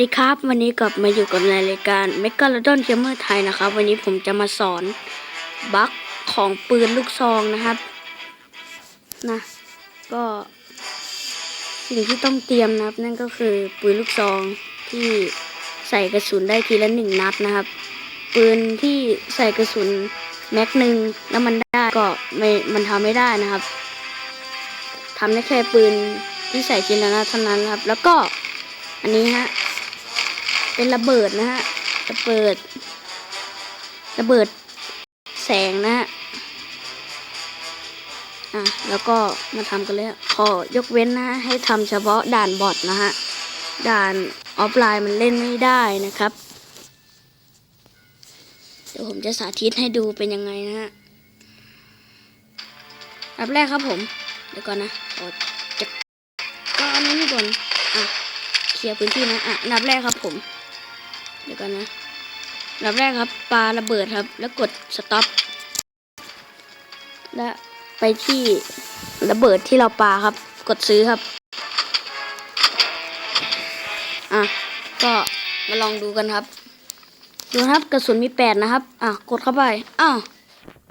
สวัสดีครับ วันนี้กลับมาอยู่กับรายการ m e g a l o d o n Gamer ไทยนะครับ วันนี้ผมจะมาสอนบั๊กของปืนลูกซองนะครับนะก็สิ่งที่ต้องเตรียมนะครับ นั่นก็คือปืนลูกซองที่ใส่กระสุนได้ทีละหนึ่งนัดนะครับ ปืนที่ใส่กระสุนแม็กหนึ่งแล้วมันได้ก็ไม่มันทำไม่ได้นะครับทำได้แค่ปืนที่ใส่ทีละนัดเท่านั้นครับ แล้วก็อันนี้ฮะ เป็นระเบิดนะฮะระเบิด ระเบิดแสงนะฮะอะแล้วก็มาทำกันเลยขอยกเว้นนะ ให้ทำเฉพาะด่านบอทนะฮะด่านออฟไลน์มันเล่นไม่ได้นะครับ เดี๋ยวผมจะสาธิตให้ดูเป็นยังไงนะฮะอันดับแรกครับผม เดี๋ยวก่อนนะขอจะก็อันนี้ก่อนอะเคลียร์พื้นที่นะอะนับแรกครับผม เดี๋ยวก่อนนะอันดับแรกครับปาระเบิดครับ แล้วกดสต็อปและไปที่ระเบิดที่เราปาครับ กดซื้อครับ อะ ก็มาลองดูกันครับ ดูนะครับกระสุนมีแปดนะครับ อะ กดเข้าไป อ้าว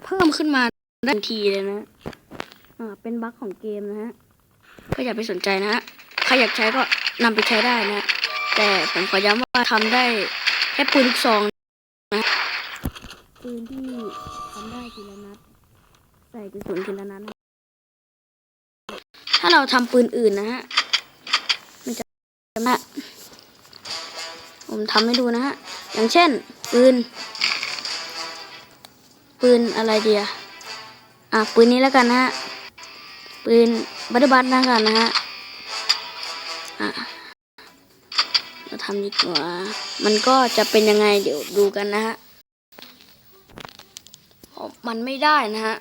เพิ่มขึ้นมาทันทีเลยนะ อ่า เป็นบั๊กของเกมนะฮะ ก็อย่าไปสนใจนะฮะ ใครอยากใช้ก็นำไปใช้ได้นะ แต่ผมขอย้ำว่าทำได้ แค่ปืนลูกซองนะปืนที่ทำได้ทีละนัดใส่กระสุนทีละนัดนะถ้าเราทำปืนอื่นนะฮะมันจะนะผมทำให้ดูนะฮะ อย่างเช่น ปืน ปืนอะไรเดียอะ ปืนนี้แล้วกันนะฮะ ปืนบัตเตอร์บัตนะกันนะฮะ อะเรา ทำดีกว่า มันก็จะเป็นยังไงเดี๋ยวดูกันนะฮะมันไม่ได้นะฮะ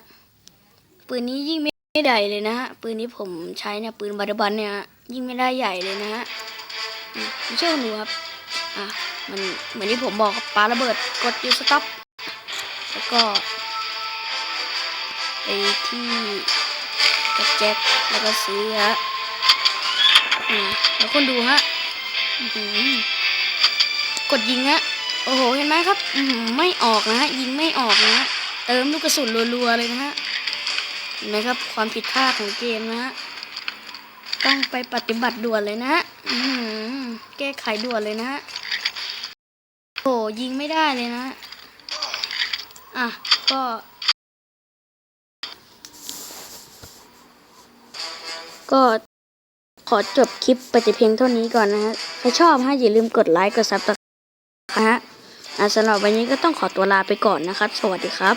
ปืนนี้ยิ่งไม่ใหญ่เลยนะฮะ ปืนนี้ผมใช้เนี่ยปืนบัตเตอร์บัตเนี่ยยิ่งไม่ได้ใหญ่เลยนะฮะไม่เชื่อหนูครับ อะ มันเหมือนที่ผมบอกปาระเบิดกดยูสต็อปแล้วก็ไปที่กระแจ็คแล้วก็ซื้อฮะอ่าแล้วคนดูฮะ กดยิงฮะ โอ้โห เห็นไหมครับไม่ออกนะฮะ ยิงไม่ออกนะฮะ เติมลูกกระสุนรัวๆเลยนะฮะ เห็นไหมครับ ความผิดพลาดของเกมนะฮะ ต้องไปปฏิบัติด่วนเลยนะฮะแก้ไขด่วนเลยนะฮะ โอ้ยิงไม่ได้เลยนะฮะอะ ก็ก็ ขอจบคลิปไปแต่เพียงเท่านี้ก่อนนะฮะถ้าชอบฮะอย่าลืมกดไลค์กดซับสไครต์นะฮะอะสำหรับวันนี้ก็ต้องขอตัวลาไปก่อนนะครับ สวัสดีครับ